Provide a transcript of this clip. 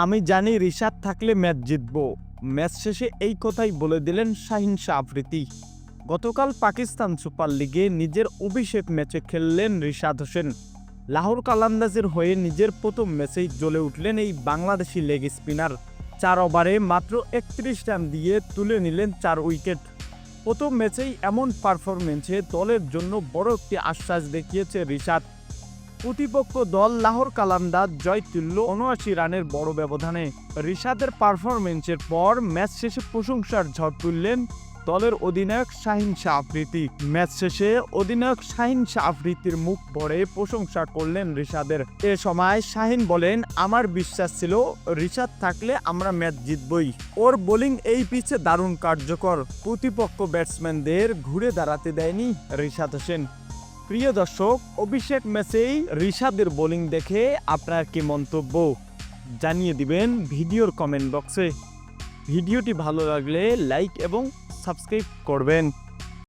আমি জানি রিশাদ থাকলে ম্যাচ জিতব। ম্যাচ শেষে এই কথাই বলে দিলেন শাহিন শাহ আফ্রিদি। গতকাল পাকিস্তান সুপার লিগে নিজের অভিষেক ম্যাচে খেললেন রিশাদ হোসেন। লাহোর কালান্দাজের হয়ে নিজের প্রথম ম্যাচেই জ্বলে উঠলেন এই বাংলাদেশি লেগ স্পিনার। চার ওভারে মাত্র একত্রিশ রান দিয়ে তুলে নিলেন চার উইকেট। প্রথম ম্যাচেই এমন পারফরমেন্সে দলের জন্য বড় একটি আশ্বাস দেখিয়েছে রিশাদ। প্রতিপক্ষ দল লাহোর কালান্দাজ জয় তুলল উনআশি রানের বড় ব্যবধানে। রিশাদের পারফরমেন্সের পর ম্যাচ শেষে প্রশংসার ঝড় তুললেন দলের অধিনায়ক শাহিন শাহ আফ্রিদি ম্যাচ শেষে অধিনায়ক শাহিন শাহ আফ্রিদির মুখ ভরে প্রশংসা করলেন রিশাদের। এ সময় শাহিন বলেন, আমার বিশ্বাস ছিল রিশাদ থাকলে আমরা ম্যাচ জিতবই। ওর বোলিং এই পিচে দারুণ কার্যকর। প্রতিপক্ষ ব্যাটসম্যানদের ঘুরে দাঁড়াতে দেয়নি রিশাদ হোসেন। প্রিয় দর্শক, অভিষেক ম্যাচেই ঋষাদের বোলিং দেখে আপনার কি মন্তব্য? জানিয়ে দিবেন ভিডিওর কমেন্ট বক্সে ভিডিওটি ভালো লাগলে লাইক এবং সাবস্ক্রাইব করবেন।